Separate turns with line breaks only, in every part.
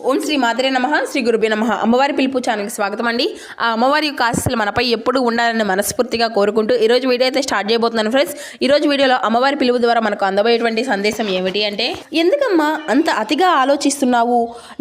ఓం శ్రీ మాదరే నమ శ్రీ గురుబే నమ. అమ్మవారి పిలుపు ఛానల్కి స్వాగతం అండి. ఆ అమ్మవారి యొక్క ఆశలు మనపై ఎప్పుడు ఉండాలని మనస్ఫూర్తిగా కోరుకుంటూ ఈరోజు వీడియో అయితే స్టార్ట్ చేయబోతున్నాను ఫ్రెండ్స్. ఈరోజు వీడియోలో అమ్మవారి పిలుపు ద్వారా మనకు అందబోయేటువంటి సందేశం ఏమిటి అంటే ఎందుకమ్మా అంత అతిగా ఆలోచిస్తున్నావు?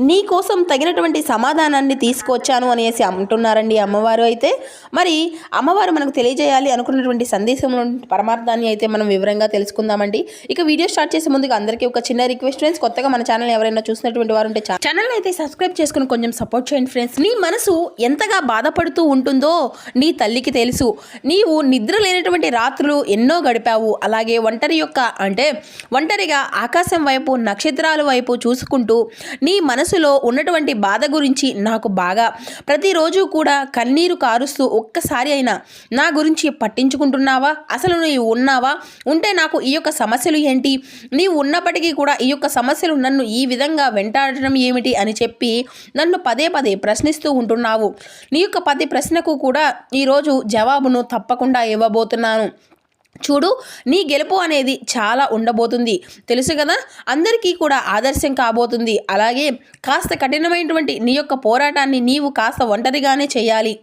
నీ కోసం తగినటువంటి సమాధానాన్ని తీసుకొచ్చాను అనేసి అంటున్నారండి అమ్మవారు అయితే. మరి అమ్మవారు మనకు తెలియజేయాలి అనుకున్నటువంటి సందేశం పరమార్థాన్ని అయితే మనం వివరంగా తెలుసుకుందామండి. ఇక వీడియో స్టార్ట్ చేసే ముందుగా అందరికీ ఒక చిన్న రిక్వెస్ట్ ఫ్రెండ్స్. కొత్తగా మన ఛానల్ ఎవరైనా చూసినటువంటి వారు ఉంటే ఛానల్ అయితే సబ్స్క్రైబ్ చేసుకుని కొంచెం సపోర్ట్ చేయండి ఫ్రెండ్స్. నీ మనసు ఎంతగా బాధపడుతూ ఉంటుందో నీ తల్లికి తెలుసు. నీవు నిద్ర లేనటువంటి రాత్రులు ఎన్నో గడిపావు. అలాగే ఒంటరి యొక్క అంటే ఒంటరిగా ఆకాశం వైపు నక్షత్రాల వైపు చూసుకుంటూ నీ మనసులో ఉన్నటువంటి బాధ గురించి నాకు బాగా ప్రతిరోజు కూడా కన్నీరు కారుస్తూ ఒక్కసారి అయినా నా గురించి పట్టించుకుంటున్నావా? అసలు నీవు ఉన్నావా? ఉంటే నాకు ఈ యొక్క సమస్యలు ఏంటి? నీవు ఉన్నప్పటికీ కూడా ఈ యొక్క సమస్యలు నన్ను ఈ విధంగా వెంటాడటం ఏమిటి? అని చెప్పి నన్ను పదే పదే ప్రశ్నిస్తూ ఉంటున్నావు. నీ యొక్క ప్రతి ప్రశ్నకు కూడా ఈరోజు జవాబును తప్పకుండా ఇవ్వబోతున్నాను. చూడు నీ గెలుపు అనేది చాలా ఉండబోతుంది. తెలుసు కదా? అందరికీ కూడా ఆదర్శం కాబోతుంది. అలాగే కాస్త కఠినమైనటువంటి నీ యొక్క పోరాటాన్ని నీవు కాస్త ఒంటరిగానే చేయాలి.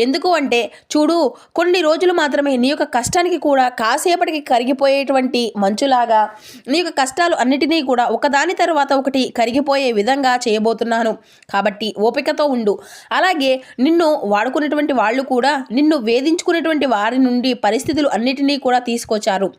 ఎందుకు అంటే చూడు కొన్ని రోజులు మాత్రమే నీ యొక్క కష్టానికి కూడా కాసేపటికి కరిగిపోయేటువంటి మంచులాగా నీ యొక్క కష్టాలు అన్నిటినీ కూడా ఒకదాని తర్వాత ఒకటి కరిగిపోయే విధంగా చేయబోతున్నాను. కాబట్టి ఓపికతో ఉండు. అలాగే నిన్ను వాడుకునేటువంటి వాళ్ళు కూడా నిన్ను వేధించుకునేటువంటి వారి నుండి పరిస్థితులు అన్నిటినీ కూడా पूरा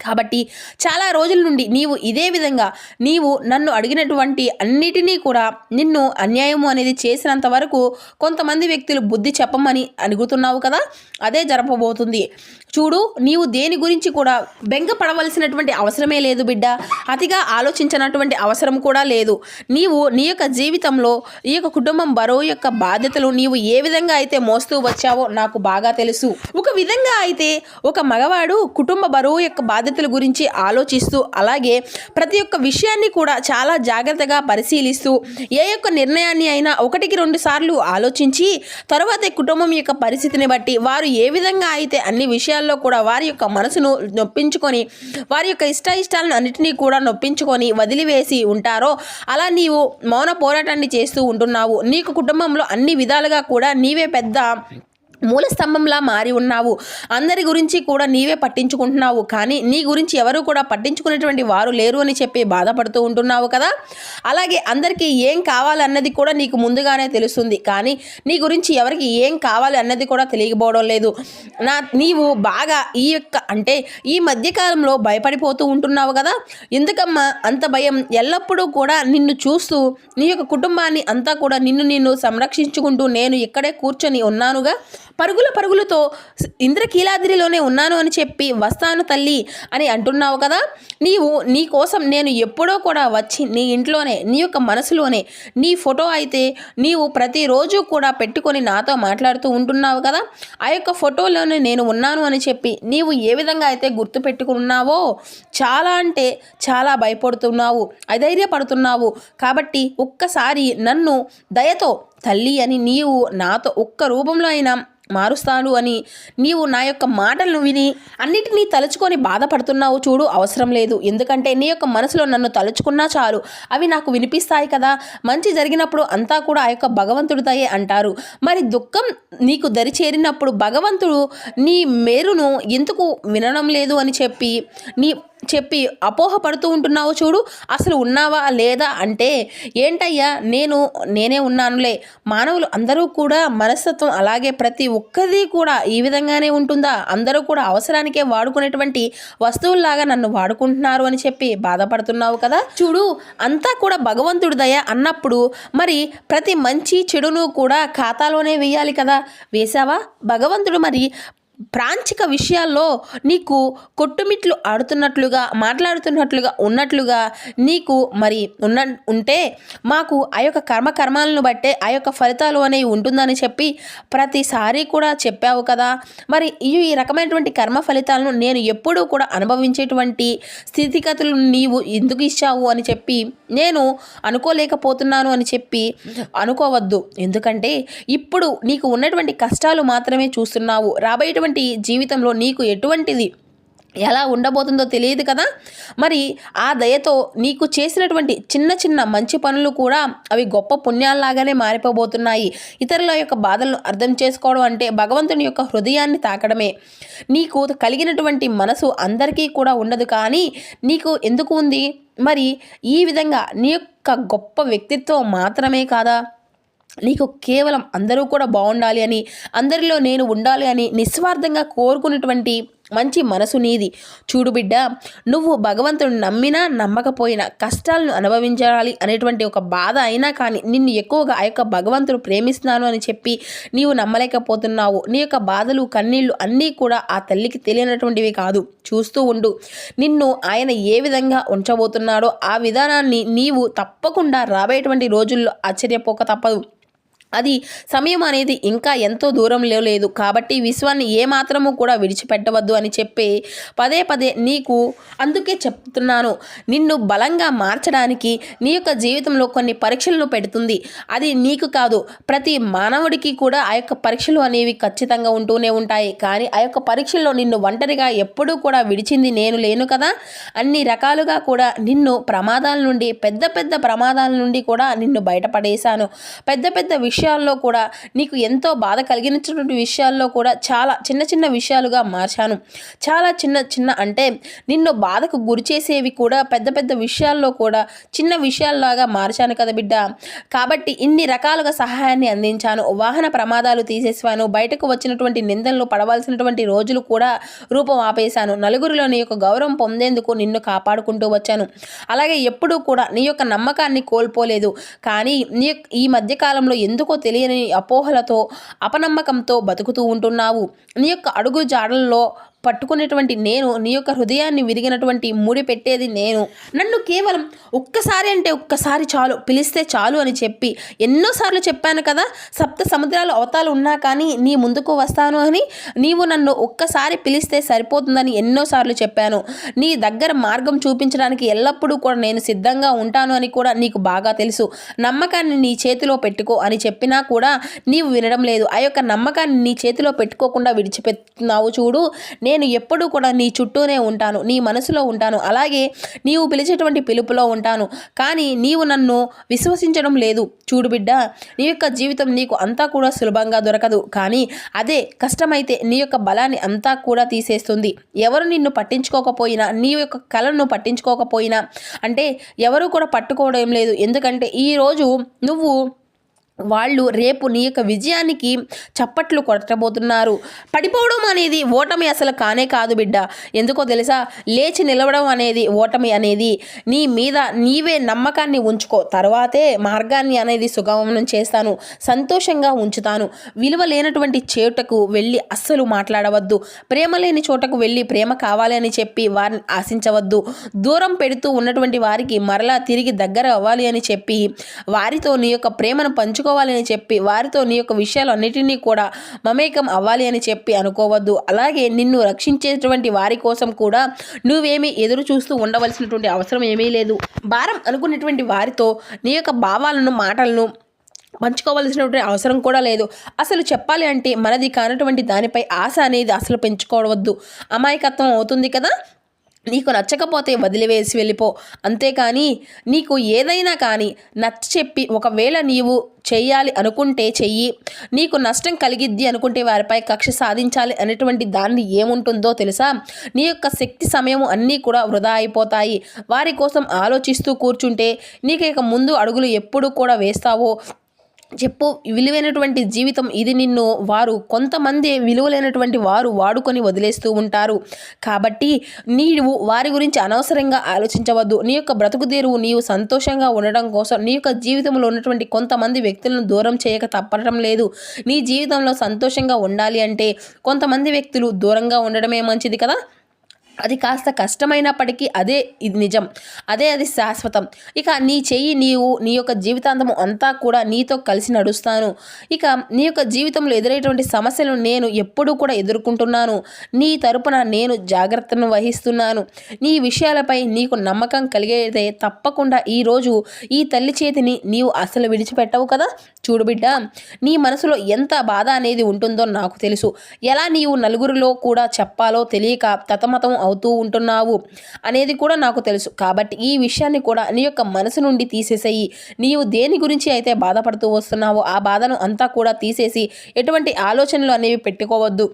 కాబట్టి చాలా రోజుల నుండి నీవు ఇదే విధంగా నీవు నన్ను అడిగినటువంటి అన్నిటినీ కూడా నిన్ను అన్యాయము అనేది చేసినంత వరకు కొంతమంది వ్యక్తులు బుద్ధి చెప్పమని అడుగుతున్నావు కదా అదే జరపబోతుంది. చూడు నీవు దేని గురించి కూడా బెంగ పడవలసినటువంటి అవసరమే లేదు బిడ్డ. అతిగా ఆలోచించినటువంటి అవసరం కూడా లేదు. నీవు నీ యొక్క జీవితంలో ఈ యొక్క కుటుంబం బరువు యొక్క బాధ్యతలు నీవు ఏ విధంగా అయితే మోస్తూ వచ్చావో నాకు బాగా తెలుసు. ఒక విధంగా అయితే ఒక మగవాడు కుటుంబ బరువు యొక్క బాధ్యత బాధ్యతల గురించి ఆలోచిస్తూ అలాగే ప్రతి ఒక్క విషయాన్ని కూడా చాలా జాగ్రత్తగా పరిశీలిస్తూ ఏ యొక్క నిర్ణయాన్ని అయినా ఒకటికి రెండు సార్లు ఆలోచించి తర్వాత కుటుంబం యొక్క పరిస్థితిని బట్టి వారు ఏ విధంగా అయితే అన్ని విషయాల్లో కూడా వారి యొక్క మనసును నొప్పించుకొని వారి యొక్క ఇష్ట ఇష్టాలను అన్నింటినీ కూడా నొప్పించుకొని వదిలివేసి ఉంటారో అలా నీవు మౌన పోరాటాన్ని చేస్తూ ఉంటున్నావు. నీకు కుటుంబంలో అన్ని విధాలుగా కూడా నీవే పెద్ద మూల స్తంభంలా మారి ఉన్నావు. అందరి గురించి కూడా నీవే పట్టించుకుంటున్నావు. కానీ నీ గురించి ఎవరు కూడా పట్టించుకునేటువంటి వారు లేరు అని చెప్పి బాధపడుతూ ఉంటున్నావు కదా? అలాగే అందరికీ ఏం కావాలన్నది కూడా నీకు ముందుగానే తెలుస్తుంది. కానీ నీ గురించి ఎవరికి ఏం కావాలి అన్నది కూడా తెలియకపోవడం లేదు. నా నీవు బాగా ఈ యొక్క అంటే ఈ మధ్యకాలంలో భయపడిపోతూ ఉంటున్నావు కదా? ఎందుకమ్మా? అంత భయం ఎల్లప్పుడూ కూడా నిన్ను చూస్తూ నీ యొక్క కుటుంబాన్ని అంతా కూడా నిన్ను నిన్ను సంరక్షించుకుంటూ నేను ఇక్కడే కూర్చొని ఉన్నానుగా? పరుగుల పరుగులతో ఇంద్రకీలాద్రిలోనే ఉన్నాను అని చెప్పి వస్తాను తల్లి అని అంటున్నావు కదా? నీవు నీ కోసం నేను ఎప్పుడో కూడా వచ్చి నీ ఇంట్లోనే నీ యొక్క మనసులోనే నీ ఫోటో అయితే నీవు ప్రతిరోజు కూడా పెట్టుకొని నాతో మాట్లాడుతూ ఉంటున్నావు కదా? ఆ యొక్క ఫోటోలోనే నేను ఉన్నాను అని చెప్పి నీవు ఏ విధంగా అయితే గుర్తు పెట్టుకున్నావో చాలా అంటే చాలా భయపడుతున్నావు అధైర్యపడుతున్నావు. కాబట్టి ఒక్కసారి నన్ను దయతో తల్లి అని నీవు నాతో ఒక్క రూపంలో అయినా మారుస్తాను అని నీవు నా యొక్క మాటలను విని అన్నిటినీ తలుచుకొని బాధపడుతున్నావు చూడు అవసరం లేదు. ఎందుకంటే నీ యొక్క మనసులో నన్ను తలుచుకున్నా చాలు. అవి నాకు వినిపిస్తాయి కదా. మంచి జరిగినప్పుడు అంతా కూడా ఆ యొక్క భగవంతుడితయే అంటారు. మరి దుఃఖం నీకు దరి చేరినప్పుడు భగవంతుడు నీ మేరును ఎందుకు వినడం లేదు అని చెప్పి నీ చెప్పి అపోహ పడుతూ ఉంటున్నావు చూడు. అసలు ఉన్నావా లేదా అంటే ఏంటయ్యా నేను నేనే ఉన్నానులే. మానవులు అందరూ కూడా మనస్తత్వం అలాగే ప్రతి ఒక్కది కూడా ఈ విధంగానే ఉంటుందా? అందరూ కూడా అవసరానికే వాడుకునేటువంటి వస్తువుల్లాగా నన్ను వాడుకుంటున్నారు అని చెప్పి బాధపడుతున్నావు కదా? చూడు అంతా కూడా భగవంతుడి దయ అన్నప్పుడు మరి ప్రతి మంచి చెడును కూడా ఖాతాలోనే వేయాలి కదా? వేశావా? భగవంతుడు మరి ప్రాంచిక విషయాల్లో నీకు కొట్టుమిట్లు ఆడుతున్నట్లుగా మాట్లాడుతున్నట్లుగా ఉన్నట్లుగా నీకు మరి ఉన్న ఉంటే మాకు ఆ యొక్క కర్మ కర్మాలను బట్టే ఆ యొక్క ఫలితాలు అనేవి ఉంటుందని చెప్పి ప్రతిసారి కూడా చెప్పావు కదా. మరి ఈ ఈ రకమైనటువంటి కర్మ ఫలితాలను నేను ఎప్పుడూ కూడా అనుభవించేటువంటి స్థితిగతులు నీవు ఎందుకు ఇచ్చావు అని చెప్పి నేను అనుకోలేకపోతున్నాను అని చెప్పి అనుకోవద్దు. ఎందుకంటే ఇప్పుడు నీకు ఉన్నటువంటి కష్టాలు మాత్రమే చూస్తున్నావు. రాబోయేటువంటి జీవితంలో నీకు ఎటువంటిది ఎలా ఉండబోతుందో తెలియదు కదా? మరి ఆ దయతో నీకు చేసినటువంటి చిన్న చిన్న మంచి పనులు కూడా అవి గొప్ప పుణ్యాల్లాగానే మారిపోబోతున్నాయి. ఇతరుల యొక్క బాధలను అర్థం చేసుకోవడం అంటే భగవంతుని యొక్క హృదయాన్ని తాకడమే. నీకు కలిగినటువంటి మనసు అందరికీ కూడా ఉండదు కానీ నీకు ఎందుకు ఉంది? మరి ఈ విధంగా నీ యొక్క గొప్ప వ్యక్తిత్వం మాత్రమే కాదా? నీకు కేవలం అందరూ కూడా బాగుండాలి అని అందరిలో నేను ఉండాలి అని నిస్వార్థంగా కోరుకునేటువంటి మంచి మనసు నీది. చూడు బిడ్డ నువ్వు భగవంతుడు నమ్మినా నమ్మకపోయినా కష్టాలను అనుభవించాలి అనేటువంటి ఒక బాధ అయినా కానీ నిన్ను ఎక్కువగా ఆ యొక్క భగవంతుడు ప్రేమిస్తున్నాను అని చెప్పి నీవు నమ్మలేకపోతున్నావు. నీ యొక్క బాధలు కన్నీళ్ళు అన్నీ కూడా ఆ తల్లికి తెలియనటువంటివి కాదు. చూస్తూ ఉండు నిన్ను ఆయన ఏ విధంగా ఉంచబోతున్నాడో ఆ విధానాన్ని నీవు తప్పకుండా రాబోయేటువంటి రోజుల్లో ఆశ్చర్యపోక తప్పదు. అది సమయం అనేది ఇంకా ఎంతో దూరంలో లేదు. కాబట్టి విశ్వాన్ని ఏమాత్రము కూడా విడిచిపెట్టవద్దు అని చెప్పి పదే పదే నీకు అందుకే చెప్తున్నాను. నిన్ను బలంగా మార్చడానికి నీ యొక్క జీవితంలో కొన్ని పరీక్షలను పెడుతుంది. అది నీకు కాదు ప్రతి మానవుడికి కూడా ఆ యొక్క పరీక్షలు అనేవి ఖచ్చితంగా ఉంటూనే ఉంటాయి. కానీ ఆ యొక్క పరీక్షల్లో నిన్ను ఒంటరిగా ఎప్పుడూ కూడా విడిచింది నేను లేను కదా? అన్ని రకాలుగా కూడా నిన్ను ప్రమాదాల నుండి పెద్ద పెద్ద ప్రమాదాల నుండి కూడా నిన్ను బయటపడేశాను. పెద్ద పెద్ద విషయం విషయాల్లో కూడా నీకు ఎంతో బాధ కలిగించినటువంటి విషయాల్లో కూడా చాలా చిన్న చిన్న విషయాలుగా మార్చాను. చాలా చిన్న చిన్న అంటే నిన్ను బాధకు గురి చేసేవి కూడా పెద్ద పెద్ద విషయాల్లో కూడా చిన్న విషయాల్లాగా మార్చాను కదా బిడ్డ. కాబట్టి ఇన్ని రకాలుగా సహాయాన్ని అందించాను. వాహన ప్రమాదాలు తీసేసాను. బయటకు వచ్చినటువంటి నిందలను పడవలసినటువంటి రోజులు కూడా రూపం ఆపేశాను. నలుగురిలో నీ యొక్క గౌరవం పొందేందుకు నిన్ను కాపాడుకుంటూ వచ్చాను. అలాగే ఎప్పుడూ కూడా నీ యొక్క నమ్మకాన్ని కోల్పోలేదు. కానీ నీ యొక్క- ఈ మధ్యకాలంలో ఎందుకు తెలియని అపోహలతో అపనమ్మకంతో బతుకుతూ ఉంటున్నావు. నీ యొక్క అడుగు జాడల్లో పట్టుకునేటువంటి నేను నీ యొక్క హృదయాన్ని విరిగినటువంటి ముడి పెట్టేది నేను. నన్ను కేవలం ఒక్కసారి అంటే ఒక్కసారి చాలు పిలిస్తే చాలు అని చెప్పి ఎన్నోసార్లు చెప్పాను కదా సప్త సముద్రాలు అవతాలు ఉన్నా కానీ నీ ముందుకు వస్తాను అని నీవు నన్ను ఒక్కసారి పిలిస్తే సరిపోతుందని ఎన్నోసార్లు చెప్పాను. నీ దగ్గర మార్గం చూపించడానికి ఎల్లప్పుడూ కూడా నేను సిద్ధంగా ఉంటాను అని కూడా నీకు బాగా తెలుసు. నమ్మకాన్ని నీ చేతిలో పెట్టుకో అని చెప్పినా కూడా నీవు వినడం లేదు. ఆ యొక్క నమ్మకాన్ని నీ చేతిలో పెట్టుకోకుండా విడిచిపెట్టున్నావు చూడు. నేను నేను ఎప్పుడూ కూడా నీ చుట్టూనే ఉంటాను నీ మనసులో ఉంటాను. అలాగే నీవు పిలిచేటువంటి పిలుపులో ఉంటాను. కానీ నీవు నన్ను విశ్వసించడం లేదు. చూడు బిడ్డ నీ యొక్క జీవితం నీకు అంతా కూడా సులభంగా దొరకదు. కానీ అదే కష్టమైతే నీ యొక్క బలాన్ని అంతా కూడా తీసేస్తుంది. ఎవరు నిన్ను పట్టించుకోకపోయినా నీ యొక్క కళను పట్టించుకోకపోయినా అంటే ఎవరు కూడా పట్టుకోవడం లేదు. ఎందుకంటే ఈరోజు నువ్వు వాళ్ళు రేపు నీ యొక్క విజయానికి చప్పట్లు కొట్టబోతున్నారు. పడిపోవడం అనేది ఓటమి అసలు కానే కాదు బిడ్డ. ఎందుకో తెలుసా? లేచి నిలవడం అనేది ఓటమి అనేది. నీ మీద నీవే నమ్మకాన్ని ఉంచుకో. తర్వాతే మార్గాన్ని అనేది సుగమనం చేస్తాను. సంతోషంగా ఉంచుతాను. విలువ లేనటువంటి చోటకు వెళ్ళి అస్సలు మాట్లాడవద్దు. ప్రేమ లేని చోటకు వెళ్ళి ప్రేమ కావాలి అని చెప్పి వారిని ఆశించవద్దు. దూరం పెడుతూ ఉన్నటువంటి వారికి మరలా తిరిగి దగ్గర అవ్వాలి అని చెప్పి వారితో నీ యొక్క ప్రేమను పంచు పంచుకోవాలని చెప్పి వారితో నీ యొక్క విషయాలన్నిటినీ కూడా మమేకం అవ్వాలి అని చెప్పి అనుకోవద్దు. అలాగే నిన్ను రక్షించేటువంటి వారి కోసం కూడా నువ్వేమీ ఎదురు చూస్తూ ఉండవలసినటువంటి అవసరం ఏమీ లేదు. భారం అనుకున్నటువంటి వారితో నీ యొక్క భావాలను మాటలను పంచుకోవాల్సినటువంటి అవసరం కూడా లేదు. అసలు చెప్పాలి అంటే మనది కానటువంటి దానిపై ఆశ అనేది అసలు పెంచుకోవద్దు. అమాయకత్వం అవుతుంది కదా? నీకు నచ్చకపోతే వదిలివేసి వెళ్ళిపో. అంతేకాని నీకు ఏదైనా కానీ నచ్చ చెప్పి ఒకవేళ నీవు చెయ్యాలి అనుకుంటే చెయ్యి. నీకు నష్టం కలిగిద్ది అనుకుంటే వారిపై కక్ష సాధించాలి అనేటువంటి దాన్ని ఏముంటుందో తెలుసా? నీ యొక్క శక్తి సమయం అన్నీ కూడా వృధా అయిపోతాయి. వారి కోసం ఆలోచిస్తూ కూర్చుంటే నీకు ఇక ముందు అడుగులు ఎప్పుడు కూడా వేస్తావో? చెప్పు విలువైనటువంటి జీవితం ఇది నిన్ను వారు కొంతమంది విలువలైనటువంటి వారు వాడుకొని వదిలేస్తూ ఉంటారు. కాబట్టి నీవు వారి గురించి అనవసరంగా ఆలోచించవద్దు. నీ యొక్క బ్రతుకు తీరువు నీవు సంతోషంగా ఉండడం కోసం నీ యొక్క జీవితంలో ఉన్నటువంటి కొంతమంది వ్యక్తులను దూరం చేయక తప్పడం లేదు. నీ జీవితంలో సంతోషంగా ఉండాలి అంటే కొంతమంది వ్యక్తులు దూరంగా ఉండడమే మంచిది కదా? అది కాస్త కష్టమైనప్పటికీ అదే ఇది నిజం. అదే అది శాశ్వతం. ఇక నీ చెయ్యి నీవు నీ యొక్క జీవితాంతం అంతా కూడా నీతో కలిసి నడుస్తాను. ఇక నీ యొక్క జీవితంలో ఎదురయ్యేటువంటి సమస్యలను నేను ఎప్పుడూ కూడా ఎదుర్కొంటున్నాను. నీ తరపున నేను జాగ్రత్తను వహిస్తున్నాను. నీ విషయాలపై నీకు నమ్మకం కలిగేదే తప్పకుండా ఈరోజు ఈ తల్లి చేతిని నీవు అసలు విడిచిపెట్టవు కదా? చూడు బిడ్డ నీ మనసులో ఎంత బాధ అనేది ఉంటుందో నాకు తెలుసు. ఎలా నీవు నలుగురిలో కూడా చెప్పాలో తెలియక తతమతం అవుతూ ఉంటున్నావు అనేది కూడా నాకు తెలుసు. కాబట్టి ఈ విషయాన్ని కూడా నీ యొక్క మనసు నుండి తీసేసేయి. నీవు దేని గురించి అయితే బాధపడుతూ వస్తున్నావో ఆ బాధను అంతా కూడా తీసేసి ఎటువంటి ఆలోచనలు అనేవి పెట్టుకోవద్దు.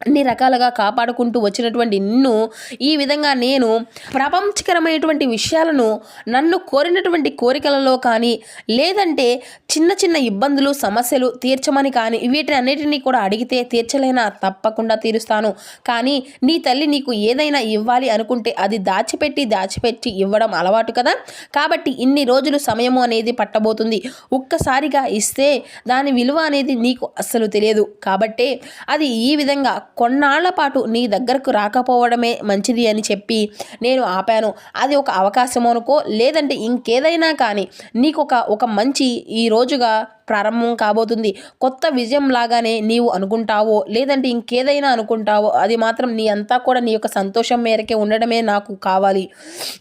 అన్ని రకాలుగా కాపాడుకుంటూ వచ్చినటువంటి నిన్ను ఈ విధంగా నేను ప్రపంచకరమైనటువంటి విషయాలను నన్ను కోరినటువంటి కోరికలలో కానీ లేదంటే చిన్న చిన్న ఇబ్బందులు సమస్యలు తీర్చమని కానీ వీటిని అన్నిటినీ కూడా అడిగితే తీర్చలేనా? తప్పకుండా తీరుస్తాను. కానీ నీ తల్లి నీకు ఏదైనా ఇవ్వాలి అనుకుంటే అది దాచిపెట్టి దాచిపెట్టి ఇవ్వడం అలవాటు కదా? కాబట్టి ఇన్ని రోజులు సమయము అనేది పట్టబోతుంది. ఒక్కసారిగా ఇస్తే దాని విలువ అనేది నీకు అస్సలు తెలియదు. కాబట్టే అది ఈ విధంగా కొన్నాళ్ళ పాటు నీ దగ్గరకు రాకపోవడమే మంచిది అని చెప్పి నేను ఆపాను. అది ఒక అవకాశం అనుకో లేదంటే ఇంకేదైనా కానీ నీకు ఒక ఒక మంచి ఈ రోజుగా ప్రారంభం కాబోతుంది. కొత్త విజయం లాగానే నీవు అనుకుంటావో లేదంటే ఇంకేదైనా అనుకుంటావో అది మాత్రం నీ అంతా కూడా నీ యొక్క సంతోషం మేరకే ఉండడమే నాకు కావాలి.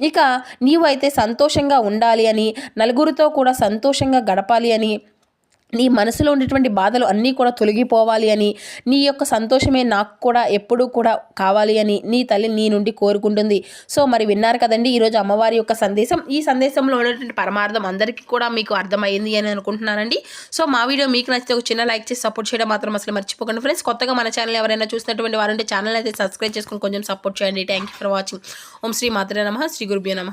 ఇక నీవు అయితే సంతోషంగా ఉండాలి అని నలుగురితో కూడా సంతోషంగా గడపాలి అని నీ మనసులో ఉండేటువంటి బాధలు అన్నీ కూడా తొలగిపోవాలి అని నీ యొక్క సంతోషమే నాకు కూడా ఎప్పుడూ కూడా కావాలి అని నీ తల్లి నీ నుండి కోరుకుంటుంది. సో మరి విన్నారు కదండి ఈరోజు అమ్మవారి యొక్క సందేశం. ఈ సందేశంలో ఉన్నటువంటి పరమార్థం అందరికీ కూడా మీకు అర్థమైంది అని అనుకుంటున్నానండి. సో మా వీడియో మీకు నచ్చితే ఒక చిన్న లైక్ చేసి సపోర్ట్ చేయడం మాత్రం అసలు మర్చిపోకండి ఫ్రెండ్స్. కొత్తగా మన ఛానల్ ఎవరైనా చూసినటువంటి వారంటే ఛానల్ అయితే సబ్స్క్రైబ్ చేసుకుని కొంచెం సపోర్ట్ చేయండి. Thank you for watching Om Shri మాత్రే నమ. శ్రీ గురుభ్యో నమ.